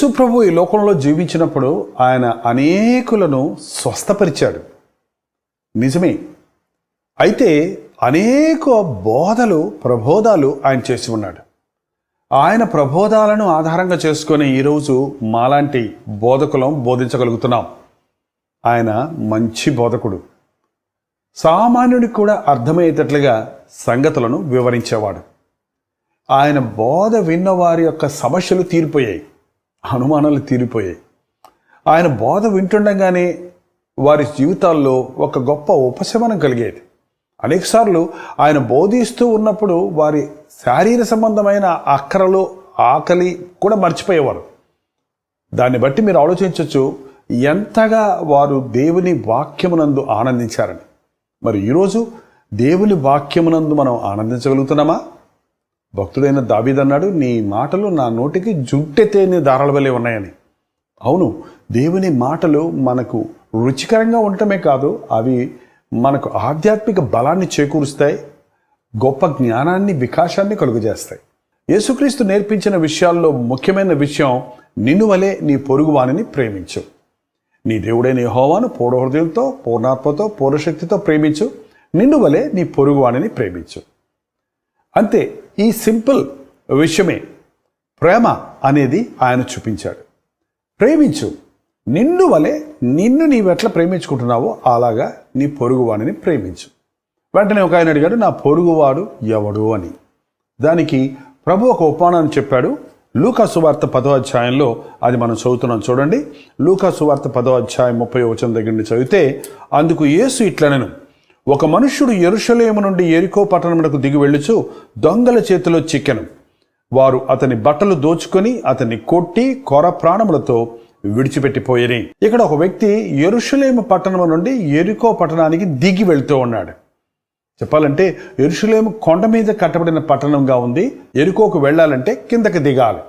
సుప్రభు ఈ లోకంలో జీవించినప్పుడు ఆయన అనేకులను స్వస్థపరిచాడు. నిజమే. అయితే అనేక బోధలు ప్రబోధాలు ఆయన చేసి ఉన్నాడు. ఆయన ప్రబోధాలను ఆధారంగా చేసుకొని ఈరోజు మాలాంటి బోధకులం బోధించగలుగుతున్నాం. ఆయన మంచి బోధకుడు. సామాన్యుడికి కూడా అర్థమయ్యేటట్లుగా సంగతులను వివరించేవాడు. ఆయన బోధ విన్న వారి యొక్క సమస్యలు తీరిపోయాయి. అనుమానాలు తీరిపోయాయి. ఆయన బోధ వింటుండగానే వారి జీవితాల్లో ఒక గొప్ప ఉపశమనం కలిగేది. అనేకసార్లు ఆయన బోధిస్తూ ఉన్నప్పుడు వారి శారీర సంబంధమైన అక్కరలు ఆకలి కూడా మర్చిపోయేవారు. దాన్ని బట్టి మీరు ఆలోచించవచ్చు ఎంతగా వారు దేవుని వాక్యమునందు ఆనందించారని. మరి ఈరోజు దేవుని వాక్యమునందు మనం ఆనందించగలుగుతున్నామా? భక్తుడైన దావీదన్నాడు నీ మాటలు నా నోటికి జుట్టెతేని దారాల వలె ఉన్నాయని. అవును దేవుని మాటలు మనకు రుచికరంగా ఉండటమే కాదు అవి మనకు ఆధ్యాత్మిక బలాన్ని చేకూరుస్తాయి గొప్ప జ్ఞానాన్ని వికాసాన్ని కలుగజేస్తాయి. యేసుక్రీస్తు నేర్పించిన విషయాల్లో ముఖ్యమైన విషయం నిన్ను వలె నీ పొరుగువాణిని ప్రేమించు. నీ దేవుడైన హోవాను పూర్ణహృదయంతో పూర్ణాత్మతో పూర్ణశక్తితో ప్రేమించు. నిన్ను వలె నీ పొరుగువాణిని ప్రేమించు. అంతే ఈ సింపుల్ విషయమే. ప్రేమ అనేది ఆయన చూపించాడు. ప్రేమించు. నిన్ను వలె నిన్ను నీవెట్లా ప్రేమించుకుంటున్నావో అలాగా నీ పొరుగువాడిని ప్రేమించు. వెంటనే ఒక ఆయన అడిగాడు నా పొరుగువాడు ఎవడు? అని. దానికి ప్రభు ఒక ఉపమానాన్ని చెప్పాడు. లూకా సువార్త పదో అధ్యాయంలో అది మనం చదువుతున్నాం చూడండి. లూకా సువార్త పదో అధ్యాయం ముప్పై వచనం దగ్గర నుండి చదివితే అందుకు యేసు ఇట్లనెను ఒక మనుష్యుడు ఎరుషలేము నుండి ఎరికో పట్టణమునకు దిగి వెళ్ళుచు దొంగల చేతిలో చిక్కెను. వారు అతని బట్టలు దోచుకొని అతన్ని కొట్టి కొర ప్రాణములతో విడిచిపెట్టిపోయేరి. ఇక్కడ ఒక వ్యక్తి ఎరుషులేము పట్టణం నుండి ఎరుకో పట్టణానికి దిగి వెళ్తూ ఉన్నాడు. చెప్పాలంటే ఎరుషులేము కొండ మీద కట్టబడిన పట్టణంగా ఉంది. ఎరుకోకు వెళ్ళాలంటే కిందకి దిగాలి.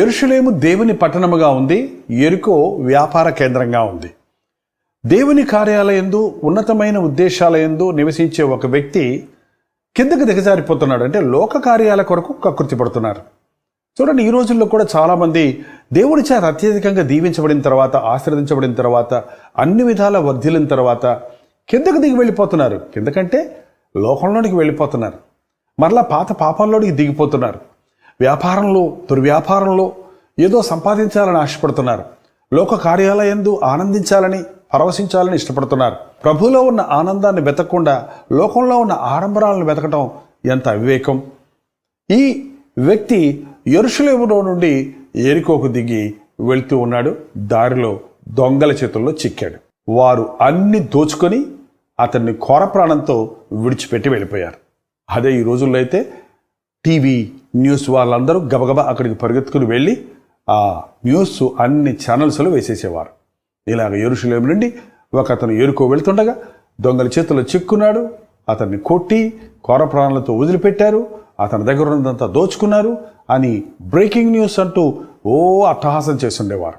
ఎరుషులేము దేవుని పట్టణముగా ఉంది. ఎరుకో వ్యాపార కేంద్రంగా ఉంది. దేవుని కార్యాలయందు ఉన్నతమైన ఉద్దేశాలయందు నివసించే ఒక వ్యక్తి కిందకి దిగజారిపోతున్నాడు. అంటే లోక కార్యాల కొరకు కకృతి పడుతున్నారు. చూడండి ఈ రోజుల్లో కూడా చాలామంది దేవుడి చేత అత్యధికంగా దీవించబడిన తర్వాత ఆశీర్వదించబడిన తర్వాత అన్ని విధాల వర్ధిలిన తర్వాత కిందకు దిగి వెళ్ళిపోతున్నారు. కిందకంటే లోకంలోనికి వెళ్ళిపోతున్నారు. మరలా పాత పాపాల్లోనికి దిగిపోతున్నారు. వ్యాపారంలో దుర్వ్యాపారంలో ఏదో సంపాదించాలని ఆశపడుతున్నారు. లోక కార్యాలయందు ఆనందించాలని పరవశించాలని ఇష్టపడుతున్నారు. ప్రభులో ఉన్న ఆనందాన్ని వెతకకుండా లోకంలో ఉన్న ఆడంబరాలను వెతకటం ఎంత అవివేకం ఈ వ్యక్తి ఎరుషులేములో నుండి ఏరికోకు దిగి వెళ్తూ ఉన్నాడు. దారిలో దొంగల చేతుల్లో చిక్కాడు. వారు అన్ని దోచుకొని అతన్ని కోర ప్రాణంతో విడిచిపెట్టి వెళ్ళిపోయారు. అదే ఈ రోజుల్లో అయితే టీవీ న్యూస్ వాళ్ళందరూ గబగబా అక్కడికి పరిగెత్తుకుని వెళ్ళి ఆ న్యూస్ అన్ని ఛానల్స్లో వేసేసేవారు. ఇలాగ ఎరుషులేము నుండి ఒక అతను ఏరుకో వెళ్తుండగా దొంగల చేతిలో చిక్కున్నాడు. అతన్ని కొట్టి కోర ప్రాణాలతో వదిలిపెట్టారు. అతని దగ్గర ఉన్నదంతా దోచుకున్నారు అని బ్రేకింగ్ న్యూస్ అంటూ ఓ అట్టహాసం చేస్తుండేవారు.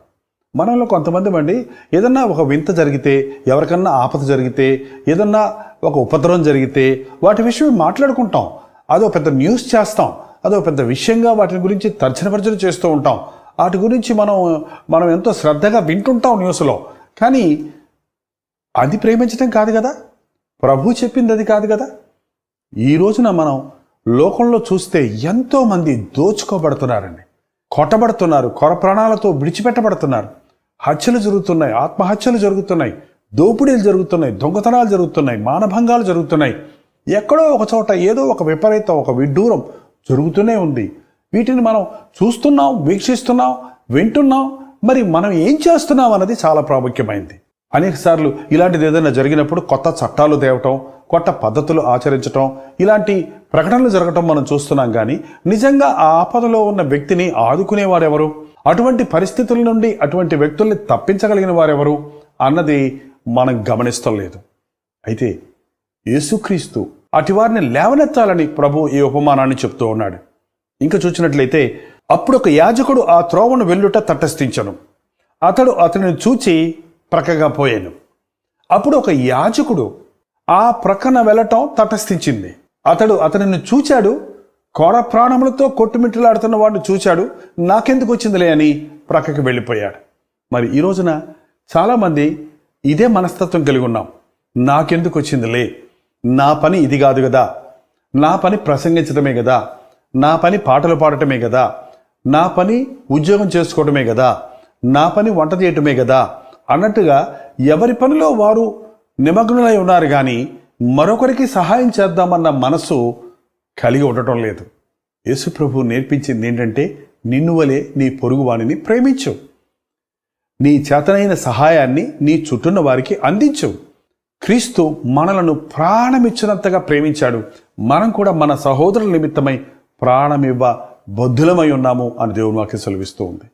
మనలో కొంతమంది అండి ఏదన్నా ఒక వింత జరిగితే ఎవరికన్నా ఆపద జరిగితే ఏదన్నా ఒక ఉపద్రవం జరిగితే వాటి విషయం మాట్లాడుకుంటాం. అదో పెద్ద న్యూస్ చేస్తాం. అదో పెద్ద విషయంగా వాటి గురించి తర్జన చేస్తూ ఉంటాం. వాటి గురించి మనం మనం ఎంతో శ్రద్ధగా వింటుంటాం న్యూస్లో. కానీ అది ప్రేమించడం కాదు కదా? ప్రభు చెప్పింది అది కాదు కదా? ఈ రోజున మనం లోకంలో చూస్తే ఎంతోమంది దోచుకోబడుతున్నారండి. కొట్టబడుతున్నారు కొర ప్రాణాలతో విడిచిపెట్టబడుతున్నారు. హత్యలు జరుగుతున్నాయి ఆత్మహత్యలు జరుగుతున్నాయి దోపిడీలు జరుగుతున్నాయి దొంగతనాలు జరుగుతున్నాయి మానభంగాలు జరుగుతున్నాయి. ఎక్కడో ఒక చోట ఏదో ఒక విపరీతం ఒక విడ్డూరం జరుగుతూనే ఉంది. వీటిని మనం చూస్తున్నాం వీక్షిస్తున్నాం వింటున్నాం. మరి మనం ఏం చేస్తున్నాం అన్నది చాలా ప్రాముఖ్యమైంది. అనేక సార్లు ఇలాంటిది ఏదైనా జరిగినప్పుడు కొత్త చట్టాలు తేవటం కొత్త పద్ధతులు ఆచరించటం ఇలాంటి ప్రకటనలు జరగటం మనం చూస్తున్నాం కానీ నిజంగా ఆ ఆపదలో ఉన్న వ్యక్తిని ఆదుకునేవారెవరు? అటువంటి పరిస్థితుల నుండి అటువంటి వ్యక్తుల్ని తప్పించగలిగిన వారెవరు? అన్నది మనం గమనిస్తం లేదు. అయితే యేసుక్రీస్తు అటివారిని లేవనెత్తాలని ప్రభు ఈ ఉపమానాన్ని చెప్తూ ఉన్నాడు. ఇంకా చూసినట్లయితే అప్పుడు ఒక యాజకుడు ఆ త్రోవను వెల్లుట తటస్థించను. అతడు అతనిని చూచి ప్రక్కగా పోయాను. అప్పుడు ఒక యాజకుడు ఆ ప్రక్కన వెళ్ళటం తటస్థించింది. అతడు అతనిని చూచాడు కొర ప్రాణములతో కొట్టుమిట్టలాడుతున్న వాడిని చూచాడు నాకెందుకు వచ్చిందిలే అని ప్రక్కకి వెళ్ళిపోయాడు. మరి ఈ రోజున చాలామంది ఇదే మనస్తత్వం కలిగి ఉన్నాం. నాకెందుకు వచ్చిందిలే నా పని ఇది కాదు కదా నా పని ప్రసంగించడమే కదా నా పని పాటలు పాడటమే కదా. నా పని ఉద్యోగం చేసుకోవటమే కదా. నా పని వంట చేయటమే కదా. అన్నట్టుగా ఎవరి పనిలో వారు నిమగ్నులై ఉన్నారు కానీ మరొకరికి సహాయం చేద్దామన్న మనసు కలిగి ఉండటం లేదు. యేసుప్రభు నేర్పించింది ఏంటంటే నిన్ను వలె నీ పొరుగువాణిని ప్రేమించు. నీ చేతనైన సహాయాన్ని నీ చుట్టూన్న వారికి అందించు. క్రీస్తు మనలను ప్రాణమిచ్చినంతగా ప్రేమించాడు. మనం కూడా మన సహోదరుల నిమిత్తమై ప్రాణమివ్వ బొద్ధులమై ఉన్నాము అని దేవుని వాక్యం సెలవిస్తూ ఉంది.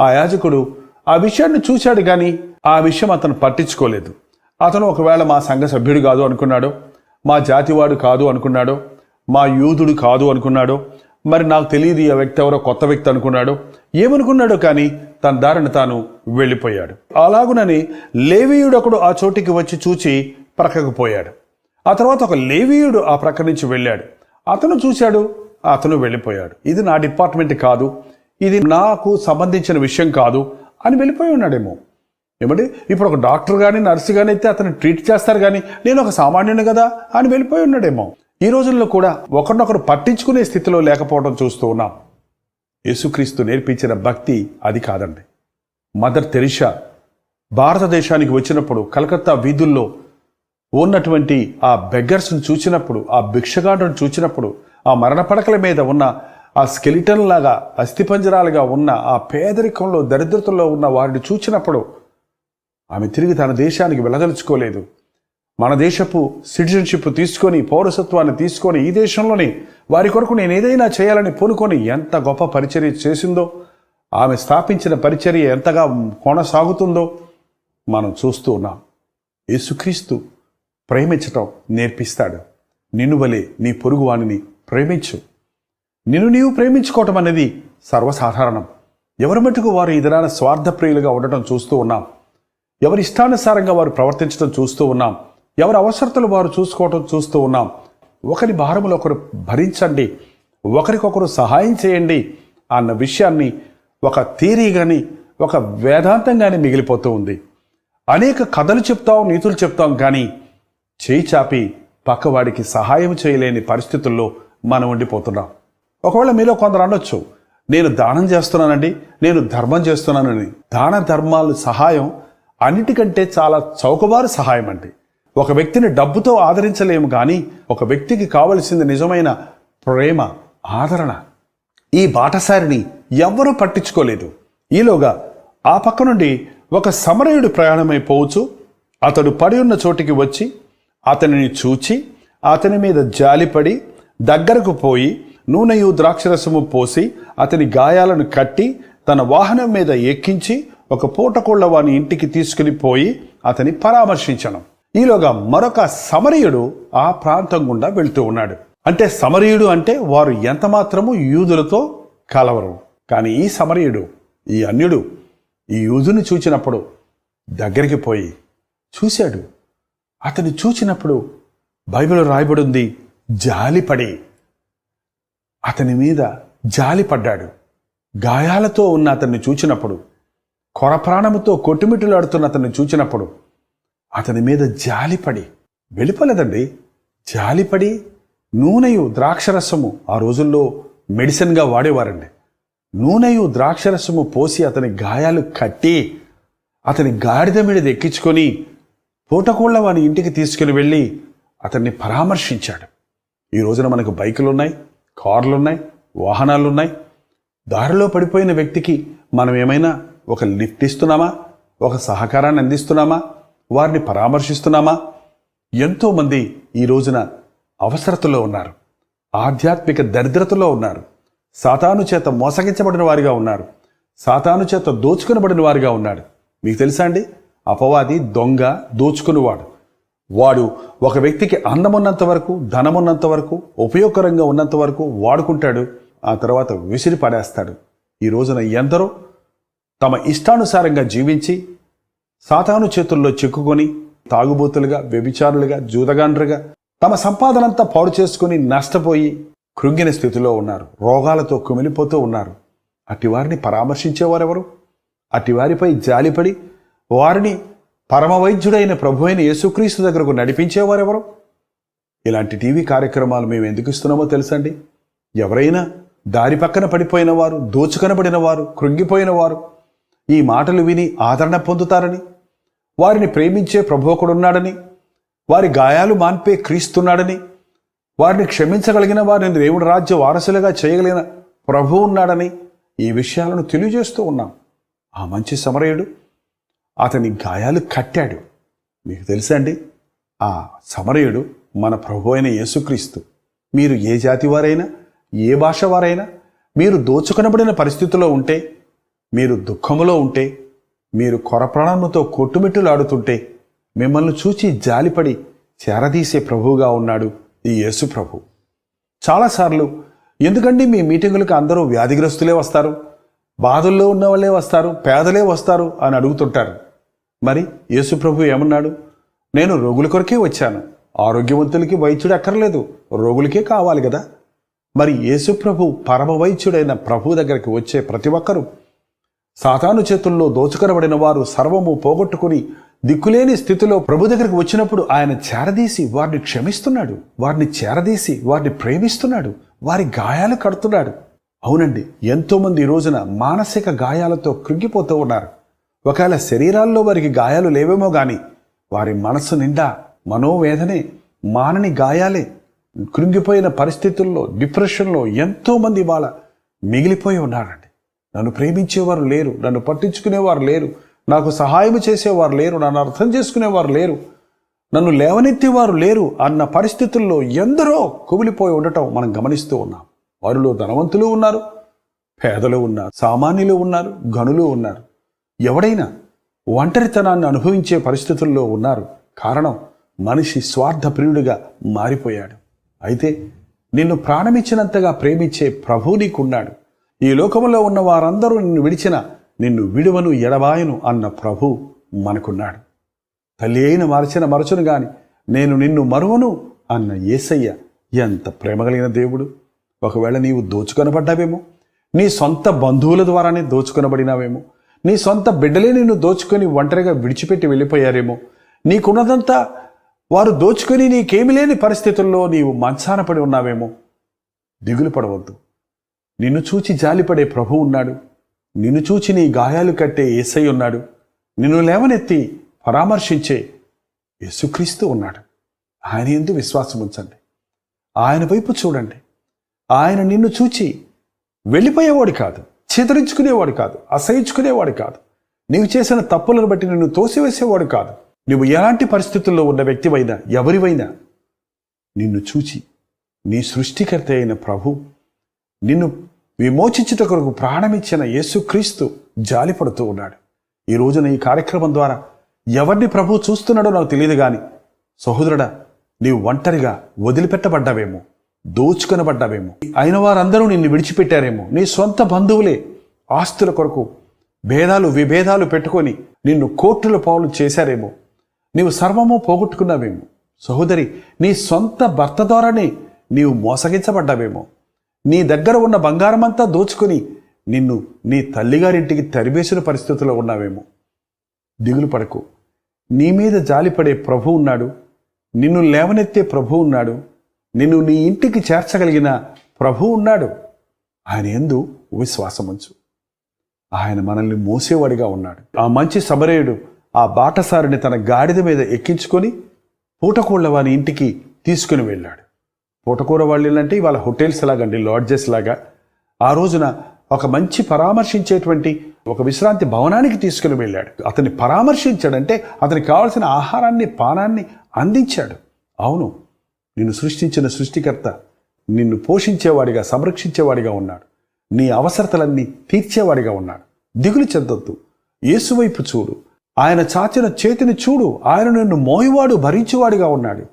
ఆ యాజకుడు ఆ విషయాన్ని చూశాడు కానీ ఆ విషయం అతను పట్టించుకోలేదు. అతను ఒకవేళ మా సంఘ సభ్యుడు కాదు అనుకున్నాడు మా జాతివాడు కాదు అనుకున్నాడు మా యూదుడు కాదు అనుకున్నాడు మరి నాకు తెలియదు ఈ వ్యక్తి ఎవరో కొత్త వ్యక్తి అనుకున్నాడు ఏమనుకున్నాడో కానీ తన దారిని తాను వెళ్ళిపోయాడు. అలాగునని లేవీయుడు ఒకడు ఆ చోటికి వచ్చి చూచి ప్రక్కకు పోయాడు. ఆ తర్వాత ఒక లేవీయుడు ఆ ప్రక్క నుంచి వెళ్ళాడు. అతను చూశాడు అతను వెళ్ళిపోయాడు. ఇది నా డిపార్ట్మెంట్ కాదు. ఇది నాకు సంబంధించిన విషయం కాదు అని వెళ్ళిపోయి ఉన్నాడేమో. ఏమంటే ఇప్పుడు ఒక డాక్టర్ కానీ నర్సు కానీ అయితే అతను ట్రీట్ చేస్తారు కానీ నేను ఒక సామాన్యుని కదా అని వెళ్ళిపోయి ఉన్నాడేమో. ఈ రోజుల్లో కూడా ఒకరినొకరు పట్టించుకునే స్థితిలో లేకపోవడం చూస్తూ ఉన్నాం. యేసుక్రీస్తు నేర్పించిన భక్తి అది కాదండి. మదర్ తెరిషా భారతదేశానికి వచ్చినప్పుడు కలకత్తా వీధుల్లో ఉన్నటువంటి ఆ బెగ్గర్స్ను చూసినప్పుడు ఆ భిక్షగాడును చూసినప్పుడు ఆ మరణ పడకల మీద ఉన్న ఆ స్కెలిటన్ లాగా అస్థిపంజరాలుగా ఉన్న ఆ పేదరికంలో దరిద్రతలో ఉన్న వారిని చూచినప్పుడు ఆమె తిరిగి తన దేశానికి వెళ్ళదలుచుకోలేదు. మన దేశపు సిటిజన్షిప్ తీసుకొని పౌరసత్వాన్ని తీసుకొని ఈ దేశంలోనే వారి కొరకు నేను ఏదైనా చేయాలని పూనుకొని ఎంత గొప్ప పరిచర్య చేసిందో ఆమె స్థాపించిన పరిచర్య ఎంతగా కొనసాగుతుందో మనం చూస్తూ ఉన్నాం. యేసుక్రీస్తు ప్రేమించటం నేర్పిస్తాడు. నిన్నువలే నీ పొరుగువానిని ప్రేమించు. నిన్ను నీవు ప్రేమించుకోవటం అనేది సర్వసాధారణం. ఎవరి మటుకు వారు ఇతరాన స్వార్థప్రియులుగా ఉండటం చూస్తూ ఉన్నాం. ఎవరి ఇష్టానుసారంగా వారు ప్రవర్తించడం చూస్తూ ఉన్నాం. ఎవరి అవసరతలు వారు చూసుకోవటం చూస్తూ ఉన్నాం. ఒకరి భారములు ఒకరు భరించండి. ఒకరికొకరు సహాయం చేయండి అన్న విషయాన్ని ఒక థీరీ కానీ ఒక వేదాంతం కానీ మిగిలిపోతూ ఉంది. అనేక కథలు చెప్తాం నీతులు చెప్తాం కానీ చేయి చాపి పక్కవాడికి సహాయం చేయలేని పరిస్థితుల్లో మనం ఉండిపోతున్నాం. ఒకవేళ మీలో కొందరు అనొచ్చు నేను దానం చేస్తున్నానండి నేను ధర్మం చేస్తున్నానని దాన ధర్మాలు సహాయం అన్నిటికంటే చాలా చౌకబారు సహాయం అండి ఒక వ్యక్తిని డబ్బుతో ఆదరించలేము కానీ ఒక వ్యక్తికి కావలసింది నిజమైన ప్రేమ ఆదరణ. ఈ బాటసారిని ఎవ్వరూ పట్టించుకోలేదు. ఈలోగా ఆ పక్క నుండి ఒక సమరయుడు ప్రయాణమైపోవచ్చు అతడు పడి ఉన్న చోటికి వచ్చి అతనిని చూచి అతని మీద జాలిపడి దగ్గరకు పోయి నూనెయు ద్రాక్షరసము పోసి అతని గాయాలను కట్టి తన వాహనం మీద ఎక్కించి ఒక పూటకోళ్ళ వాని ఇంటికి తీసుకుని పోయి అతని పరామర్శించను. ఈలోగా మరొక సమరయుడు ఆ ప్రాంతం గుండా వెళ్తూ ఉన్నాడు. అంటే సమరయుడు అంటే వారు ఎంతమాత్రము యూదులతో కలవరు. కానీ ఈ సమరయుడు ఈ అన్యుడు ఈ యూదుని చూచినప్పుడు దగ్గరికి పోయి చూశాడు. అతని చూచినప్పుడు బైబిల్ రాయబడింది. జాలిపడి అతని మీద జాలిపడ్డాడు. గాయాలతో ఉన్న అతన్ని చూచినప్పుడు కొర ప్రాణముతో కొట్టుమిట్టులాడుతున్న అతన్ని చూచినప్పుడు అతని మీద జాలిపడి వెళ్ళిపోలేదండి. జాలిపడి నూనెయు ద్రాక్షరసము ఆ రోజుల్లో మెడిసిన్గా వాడేవారండి. నూనెయు ద్రాక్షరసము పోసి అతని గాయాలు కట్టి అతని గాడిద మీద ఎక్కించుకొని పూటకోళ్ళ వాని ఇంటికి తీసుకుని వెళ్ళి అతన్ని పరామర్శించాడు. ఈ రోజున మనకు బైకులు ఉన్నాయి కార్లు ఉన్నాయి వాహనాలు ఉన్నాయి దారిలో పడిపోయిన వ్యక్తికి మనం ఏమైనా ఒక లిఫ్ట్ ఇస్తున్నామా? ఒక సహకారాన్ని అందిస్తున్నామా? వారిని పరామర్శిస్తున్నామా? ఎంతోమంది ఈ రోజున అవసరతలో ఉన్నారు. ఆధ్యాత్మిక దరిద్రతలో ఉన్నారు. సాతాను చేత మోసగించబడిన వారిగా ఉన్నారు. సాతాను చేత దోచుకునబడిన వారిగా ఉన్నాడు మీకు తెలుసా అండి? అపవాది దొంగ దోచుకునేవాడు వాడు ఒక వ్యక్తికి అందమున్నంత వరకు ధనమున్నంత వరకు ఉపయోగకరంగా ఉన్నంత వరకు వాడుకుంటాడు ఆ తర్వాత విసిరి పడేస్తాడు ఈ రోజున ఎందరో తమ ఇష్టానుసారంగా జీవించి సాతాను చేతుల్లో చిక్కుకొని తాగుబోతులుగా వ్యభిచారులుగా జూదగాండ్రుగా తమ సంపాదనంతా పాడు చేసుకుని నష్టపోయి కృంగిన స్థితిలో ఉన్నారు రోగాలతో కుమిలిపోతూ ఉన్నారు. అట్టి వారిని పరామర్శించేవారెవరు? అట్టి వారిపై జాలిపడి వారిని పరమవైద్యుడైన ప్రభు అయిన యేసుక్రీస్తు దగ్గరకు నడిపించేవారెవరు? ఇలాంటి టీవీ కార్యక్రమాలు మేము ఎందుకు ఇస్తున్నామో తెలుసండి? ఎవరైనా దారి పక్కన పడిపోయిన వారు దోచుకనబడిన వారు కృంగిపోయిన వారు ఈ మాటలు విని ఆదరణ పొందుతారని వారిని ప్రేమించే ప్రభువకుడున్నాడని వారి గాయాలు మాన్పే క్రీస్తున్నాడని వారిని క్షమించగలిగిన వారిని దేవుడి రాజ్య వారసులుగా చేయగలిగిన ప్రభు ఉన్నాడని ఈ విషయాలను తెలియజేస్తూ ఉన్నాం. ఆ మంచి సమరయుడు అతని గాయాలు కట్టాడు. మీకు తెలుసా అండి? ఆ సమరయుడు మన ప్రభు అయిన యేసుక్రీస్తు. మీరు ఏ జాతి వారైనా ఏ భాష వారైనా మీరు దోచుకొనబడిన పరిస్థితిలో ఉంటే మీరు దుఃఖములో ఉంటే మీరు కొరప్రాణముతో కొట్టుమిట్టులాడుతుంటే మిమ్మల్ని చూచి జాలిపడి చేరదీసే ప్రభువుగా ఉన్నాడు ఈ యేసు ప్రభు. చాలాసార్లు ఎందుకండి మీ మీటింగులకు అందరూ వ్యాధిగ్రస్తులే వస్తారు? బాధల్లో ఉన్న వాళ్ళే వస్తారు పేదలే వస్తారు అని అడుగుతుంటారు. మరి యేసుప్రభు ఏమన్నాడు? నేను రోగుల కొరకే వచ్చాను. ఆరోగ్యవంతులకి వైద్యుడు అక్కర్లేదు. రోగులకే కావాలి కదా. మరి యేసుప్రభు పరమ వైద్యుడైన ప్రభు దగ్గరికి వచ్చే ప్రతి ఒక్కరూ సాతాను చేతుల్లో దోచుకొనబడిన వారు సర్వము పోగొట్టుకుని దిక్కులేని స్థితిలో ప్రభు దగ్గరికి వచ్చినప్పుడు ఆయన చేరదీసి వారిని క్షమిస్తున్నాడు. వారిని చేరదీసి వారిని ప్రేమిస్తున్నాడు. వారి గాయాలు కడుతున్నాడు. అవునండి ఎంతోమంది ఈ రోజున మానసిక గాయాలతో కృంగిపోతూ ఉన్నారు. ఒకవేళ శరీరాల్లో వారికి గాయాలు లేవేమో కానీ వారి మనసు నిండా మనోవేదనే మానని గాయాలే కృంగిపోయిన పరిస్థితుల్లో డిప్రెషన్లో ఎంతోమంది వాళ్ళ మిగిలిపోయి ఉన్నారండి. నన్ను ప్రేమించేవారు లేరు నన్ను పట్టించుకునేవారు లేరు నాకు సహాయం చేసేవారు లేరు నన్ను అర్థం చేసుకునేవారు లేరు నన్ను లేవనెత్తేవారు లేరు అన్న పరిస్థితుల్లో ఎందరో కుమిలిపోయి ఉండటం మనం గమనిస్తూ ఉన్నాం. వారిలో ధనవంతులు ఉన్నారు పేదలు ఉన్నారు సామాన్యులు ఉన్నారు గనులు ఉన్నారు. ఎవడైనా ఒంటరితనాన్ని అనుభవించే పరిస్థితుల్లో ఉన్నారు. కారణం మనిషి స్వార్థప్రియుడిగా మారిపోయాడు. అయితే నిన్ను ప్రాణమిచ్చినంతగా ప్రేమించే ప్రభు నీకున్నాడు. ఈ లోకంలో ఉన్న వారందరూ నిన్ను విడిచిన నిన్ను విడువను ఎడబాయను అన్న ప్రభు మనకున్నాడు. తల్లి అయిన మరచిన మరచును గాని నేను నిన్ను మరువను అన్న ఏసయ్య ఎంత ప్రేమ కలిగిన దేవుడు. ఒకవేళ నీవు దోచుకొనబడ్డావేమో నీ సొంత బంధువుల ద్వారానే దోచుకొనబడినావేమో నీ సొంత బిడ్డలే నిన్ను దోచుకొని ఒంటరిగా విడిచిపెట్టి వెళ్ళిపోయారేమో. నీకున్నదంతా వారు దోచుకొని నీకేమి లేని పరిస్థితుల్లో నీవు మంచాన పడి ఉన్నావేమో. దిగులు పడవద్దు. నిన్ను చూచి జాలిపడే ప్రభు ఉన్నాడు. నిన్ను చూచి నీ గాయాలు కట్టే ఏసై ఉన్నాడు. నిన్ను లేవనెత్తి పరామర్శించే యేసుక్రీస్తు ఉన్నాడు. ఆయన ఎందు విశ్వాసం ఉంచండి. ఆయన వైపు చూడండి. ఆయన నిన్ను చూచి వెళ్ళిపోయేవాడు కాదు. చిదరించుకునేవాడు కాదు అసహించుకునేవాడు కాదు. నీవు చేసిన తప్పులను బట్టి నిన్ను తోసివేసేవాడు కాదు. నువ్వు ఎలాంటి పరిస్థితుల్లో ఉన్న వ్యక్తివైనా ఎవరివైనా నిన్ను చూచి నీ సృష్టికర్త అయిన ప్రభు నిన్ను విమోచించుట కొరకు ప్రాణమిచ్చిన యేసుక్రీస్తు జాలిపడుతూ ఉన్నాడు. ఈ రోజున ఈ కార్యక్రమం ద్వారా ఎవరిని ప్రభు చూస్తున్నాడో నాకు తెలియదు కానీ సహోదరుడా నీవు ఒంటరిగా వదిలిపెట్టబడ్డావేమో. దోచుకొనబడ్డావేమో. అయిన వారందరూ నిన్ను విడిచిపెట్టారేమో. నీ సొంత బంధువులే. ఆస్తుల కొరకు భేదాలు విభేదాలు పెట్టుకొని నిన్ను కోర్టుల పావులు చేశారేమో. నీవు సర్వము పోగొట్టుకున్నావేమో. సహోదరి నీ సొంత భర్త ద్వారానే నీవు మోసగించబడ్డావేమో. నీ దగ్గర ఉన్న బంగారమంతా దోచుకొని నిన్ను నీ తల్లిగారింటికి తరివేసిన పరిస్థితిలో ఉన్నావేమో. దిగులు పడకు. నీ మీద జాలిపడే ప్రభు ఉన్నాడు. నిన్ను లేవనెత్తే ప్రభు ఉన్నాడు. నిన్ను నీ ఇంటికి చేర్చగలిగిన ప్రభు ఉన్నాడు. ఆయన ఎందు విశ్వాసముంచు. ఆయన మనల్ని మోసేవాడిగా ఉన్నాడు. ఆ మంచి సమరేయుడు ఆ బాటసారిని తన గాడిద మీద ఎక్కించుకొని పూటకూళ్ళ వాని ఇంటికి తీసుకుని వెళ్ళాడు. పూటకూర వాళ్ళు ఏంటంటే వాళ్ళ హోటల్స్ లాగండి లాడ్జెస్ లాగా. ఆ రోజున ఒక మంచి పరామర్శించేటువంటి ఒక విశ్రాంతి భవనానికి తీసుకుని వెళ్ళాడు. అతన్ని పరామర్శించాడంటే అతనికి కావాల్సిన ఆహారాన్ని పానాన్ని అందించాడు. అవును నిన్ను సృష్టించిన సృష్టికర్త నిన్ను పోషించేవాడిగా సంరక్షించేవాడిగా ఉన్నాడు. నీ అవసరతలన్నీ తీర్చేవాడిగా ఉన్నాడు. దిగులు చెందొద్దు. యేసువైపు చూడు. ఆయన చాచిన చేతిని చూడు. ఆయన నిన్ను మోయివాడు భరించేవాడిగా ఉన్నాడు.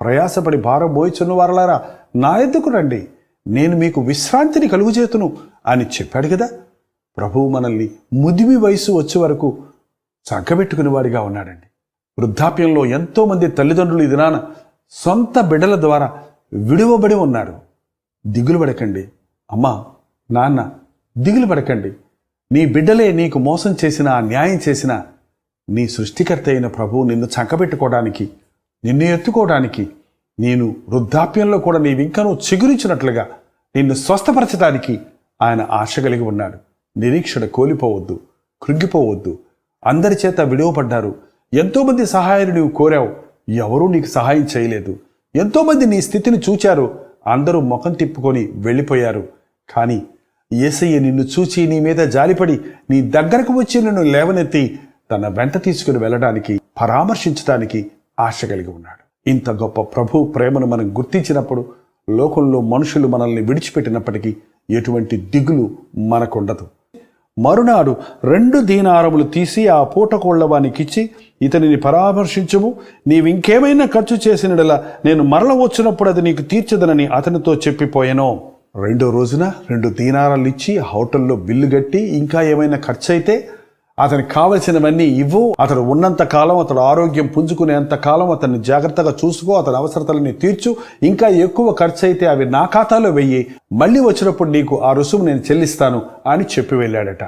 ప్రయాసపడి భారం మోయిచున్న వారలారా నా ఎద్దుకు రండి. నేను మీకు విశ్రాంతిని కలుగుచేతును అని చెప్పాడు కదా. ప్రభువు మనల్ని ముదిమి వయసు వచ్చే వరకు చక్కబెట్టుకునే వాడిగా ఉన్నాడండి. వృద్ధాప్యంలో ఎంతోమంది తల్లిదండ్రులు ఇది నాన్న సొంత బిడ్డల ద్వారా విడువబడి ఉన్నారు. దిగులు పడకండి. అమ్మా నాన్న దిగులు పడకండి. నీ బిడ్డలే నీకు మోసం చేసిన న్యాయం చేసిన నీ సృష్టికర్త అయిన ప్రభువు నిన్ను చంకబెట్టుకోవడానికి నిన్ను ఎత్తుకోవడానికి నేను వృద్ధాప్యంలో కూడా నీవింకనూ చిగురించినట్లుగా నిన్ను స్వస్థపరచడానికి ఆయన ఆశ కలిగి ఉన్నాడు. నిరీక్షణ కోల్పోవద్దు కృంగిపోవద్దు. అందరి చేత విడువపడ్డారు ఎంతోమంది సహాయాలు నీవు కోరావు. ఎవరూ నీకు సహాయం చేయలేదు. ఎంతోమంది నీ స్థితిని చూచారు. అందరూ ముఖం తిప్పుకొని వెళ్ళిపోయారు. కానీ ఏసయ్య నిన్ను చూచి నీ మీద జాలిపడి నీ దగ్గరకు వచ్చి నిన్ను లేవనెత్తి తన వెంట తీసుకుని వెళ్ళడానికి పరామర్శించడానికి ఆశ కలిగి ఉన్నాడు. ఇంత గొప్ప ప్రభు ప్రేమను మనం గుర్తించినప్పుడు లోకంలో మనుషులు మనల్ని విడిచిపెట్టినప్పటికీ ఎటువంటి దిగులు మనకుండదు. మరునాడు రెండు దీనారములు తీసి ఆ పూటకోళ్ళవానికిచ్చి ఇతనిని పరామర్శించుము. నీవింకేమైనా ఖర్చు చేసినడలా నేను మరల వచ్చినప్పుడు అది నీకు తీర్చదనని అతనితో చెప్పిపోయాను. రెండో రోజున రెండు దీనారాలు ఇచ్చి హోటల్లో బిల్లు కట్టి ఇంకా ఏమైనా ఖర్చు అయితే అతనికి కావలసినవన్నీ ఇవ్వు అతడు ఉన్నంత కాలం అతడు ఆరోగ్యం పుంజుకునేంత కాలం అతన్ని జాగ్రత్తగా చూసుకో అతని అవసరతలని తీర్చు ఇంకా ఎక్కువ ఖర్చు అయితే అవి నా ఖాతాలో వెయ్యి మళ్ళీ వచ్చినప్పుడు నీకు ఆ రుసుము నేను చెల్లిస్తాను అని చెప్పి వెళ్ళాడట.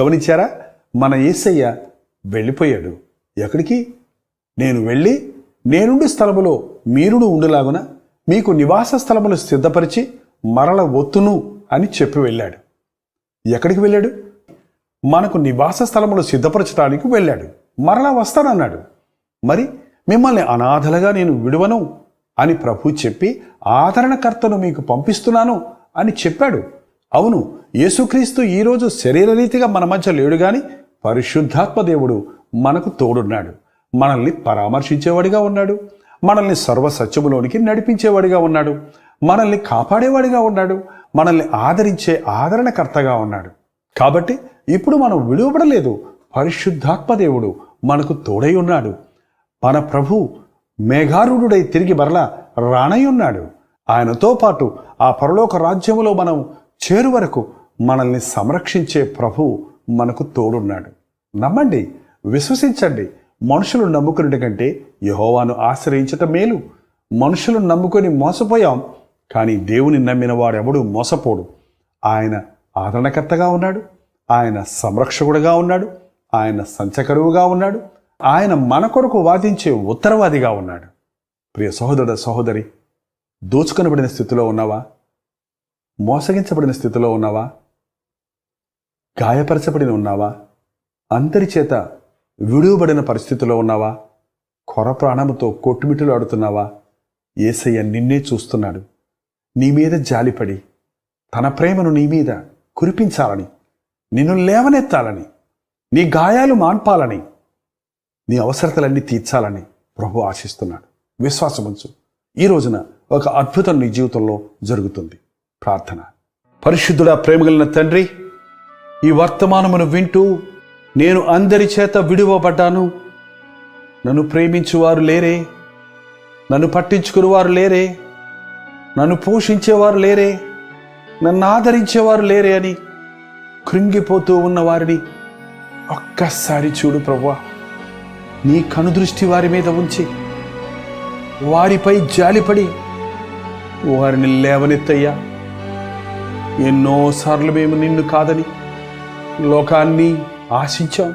గమనించారా? మన ఏసయ్య వెళ్ళిపోయాడు. ఎక్కడికి? నేను వెళ్ళి నేనుండి స్థలములో మీరుడు ఉండులాగున మీకు నివాస స్థలములు సిద్ధపరిచి మరల ఒత్తును అని చెప్పి వెళ్ళాడు. ఎక్కడికి వెళ్ళాడు? మనకు నివాస స్థలములు సిద్ధపరచడానికి వెళ్ళాడు. మరలా వస్తానన్నాడు. మరి మిమ్మల్ని అనాథలుగా నేను విడువను అని ప్రభు చెప్పి ఆదరణకర్తను మీకు పంపిస్తున్నాను అని చెప్పాడు. అవును యేసుక్రీస్తు ఈరోజు శరీరరీతిగా మన మధ్య లేడు గాని పరిశుద్ధాత్మ దేవుడు మనకు తోడున్నాడు. మనల్ని పరామర్శించేవాడిగా ఉన్నాడు. మనల్ని సర్వ సత్యములోనికి నడిపించేవాడిగా ఉన్నాడు. మనల్ని కాపాడేవాడిగా ఉన్నాడు. మనల్ని ఆదరించే ఆదరణకర్తగా ఉన్నాడు. కాబట్టి ఇప్పుడు మనం విలువబడలేదు. పరిశుద్ధాత్మ దేవుడు మనకు తోడై ఉన్నాడు. మన ప్రభు మేఘారుడై తిరిగి మరలా రానై ఉన్నాడు. ఆయనతో పాటు ఆ పరలోక రాజ్యములో మనం చేరు వరకు మనల్ని సంరక్షించే ప్రభు మనకు తోడున్నాడు. నమ్మండి విశ్వసించండి. మనుషులు నమ్ముకునే కంటే యహోవాను ఆశ్రయించటం మేలు. మనుషులు నమ్ముకొని మోసపోయాం కానీ దేవుని నమ్మిన వాడెవడూ మోసపోడు. ఆయన ఆదరణకర్తగా ఉన్నాడు. ఆయన సంరక్షకుడుగా ఉన్నాడు. ఆయన సంచకరువుగా ఉన్నాడు. ఆయన మన కొరకు వాదించే ఉత్తరవాదిగా ఉన్నాడు. ప్రియ సహోదరుడ సహోదరి దోచుకొనబడిన స్థితిలో ఉన్నావా? మోసగించబడిన స్థితిలో ఉన్నావా? గాయపరచబడిన ఉన్నావా? అందరి చేత విడువబడిన పరిస్థితిలో ఉన్నావా? కొర ప్రాణముతో కొట్టుమిట్టులు ఆడుతున్నావా? ఏసయ్య నిన్నే చూస్తున్నాడు. నీ మీద జాలిపడి తన ప్రేమను నీ మీద కురిపించాలని నిన్ను లేవనెత్తాలని నీ గాయాలు మాన్పాలని నీ అవసరతలన్నీ తీర్చాలని ప్రభు ఆశిస్తున్నాడు. విశ్వాసముంచు ఈ రోజున ఒక అద్భుతం నీ జీవితంలో జరుగుతుంది. ప్రార్థన. పరిశుద్ధుడా ప్రేమగలిగిన తండ్రి ఈ వర్తమానమును వింటూ నేను అందరి చేత విడువబడ్డాను. నన్ను ప్రేమించువారు లేరే నన్ను పట్టించుకునేవారు లేరే నన్ను పోషించేవారు లేరే నన్ను ఆదరించేవారు లేరే అని కృంగిపోతూ ఉన్న వారిని ఒక్కసారి చూడు ప్రభువా నీ కనుదృష్టి వారి మీద ఉంచి వారిపై జాలిపడి వారిని లేవనెత్తయ్యా. ఎన్నోసార్లు మేము నిన్ను కాదని లోకాన్ని ఆశించాం.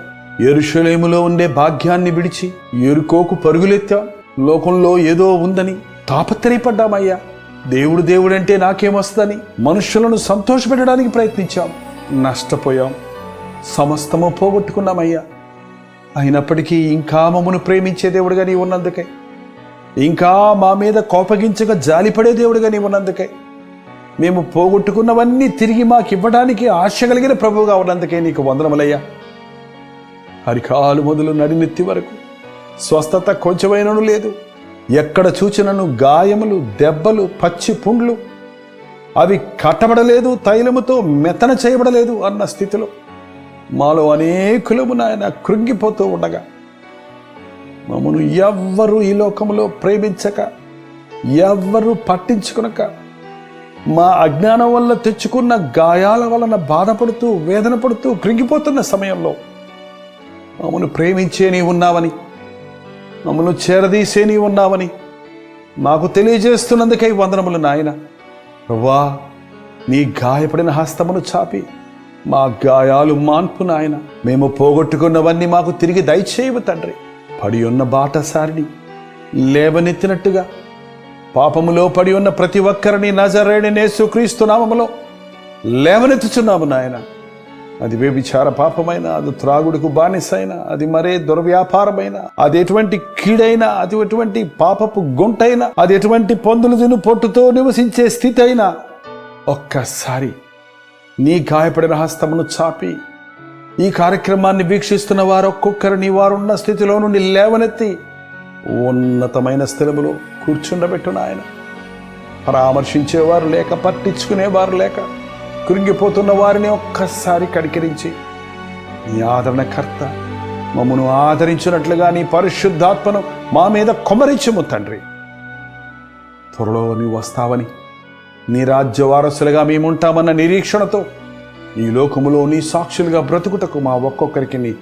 ఎరుషలేములో ఉండే భాగ్యాన్ని విడిచి ఎరుకోకు పరుగులెత్తాం. లోకంలో ఏదో ఉందని తాపత్రయపడ్డామయ్యా. దేవుడు దేవుడంటే నాకేమొస్తుందని మనుషులను సంతోషపెట్టడానికి ప్రయత్నించాం. నష్టపోయాం. సమస్తము పోగొట్టుకున్నామయ్యా. అయినప్పటికీ ఇంకా మమ్మను ప్రేమించే దేవుడుగా నీ ఉన్నందుకే ఇంకా మా మీద కోపగించగా జాలిపడే దేవుడుగా నీ ఉన్నందుకే మేము పోగొట్టుకున్నవన్నీ తిరిగి మాకు ఇవ్వడానికి ఆశ కలిగిన ప్రభువుగా ఉన్నందుకే నీకు వందనములయ్యా. హరికాలు మొదలు నడినెత్తి వరకు స్వస్థత కొంచెమైనను లేదు. ఎక్కడ చూచినను గాయములు దెబ్బలు పచ్చి పుండ్లు? అవి కట్టబడలేదు తైలముతో మెత్తన చేయబడలేదు అన్న స్థితిలో మాలో అనేకులము నాయన కృంగిపోతూ ఉండగా మమ్మను ఎవ్వరు ఈ లోకంలో ప్రేమించక ఎవ్వరు పట్టించుకునక మా అజ్ఞానం వల్ల తెచ్చుకున్న గాయాల వలన బాధపడుతూ వేదన పడుతూ కృంగిపోతున్న సమయంలో మమ్మను ప్రేమించే నీ ఉన్నావని మమ్మల్ని చేరదీసే నీ ఉన్నావని మాకు తెలియజేస్తున్నందుకై వందనములు నాయన. ప్రభా నీ గాయపడిన హస్తమును చాపి మా గాయాలు మాన్పు నాయన. మేము పోగొట్టుకున్నవన్నీ మాకు తిరిగి దయచేయవు తండ్రి. పడి ఉన్న బాటసారిని లేవనెత్తినట్టుగా పాపములో పడి ఉన్న ప్రతి ఒక్కరిని నజరేణి నేసుక్రీస్తు నామములో లేవనెత్తుచున్నాము నాయన. అది వ్యభిచార పాపమైన అది త్రాగుడుకు బానిసైనా అది మరే దుర్వ్యాపారమైన అది ఎటువంటి కీడైనా అది ఎటువంటి పాపపు గుంటైనా అది ఎటువంటి పొందులు తిను పొట్టుతో నివసించే స్థితి అయినా ఒక్కసారి నీ గాయపడిన హస్తమును చాపి ఈ కార్యక్రమాన్ని వీక్షిస్తున్న వారు ఒక్కొక్కరిని వారున్న స్థితిలో నుండి లేవనెత్తి ఉన్నతమైన స్థలములో కూర్చుండబెట్టున ఆయన. పరామర్శించేవారు లేక పట్టించుకునేవారు లేక కృంగిపోతున్న వారిని ఒక్కసారి కడికరించి నీ ఆదరణకర్త మమ్మను ఆదరించినట్లుగా నీ పరిశుద్ధాత్మను మా మీద కొమరించము తండ్రి. త్వరలో నీవు వస్తావని నీ రాజ్య వారసులుగా మేముంటామన్న నిరీక్షణతో ఈ లోకములో నీ సాక్షులుగా బ్రతుకుటకు మా ఒక్కొక్కరికి నీ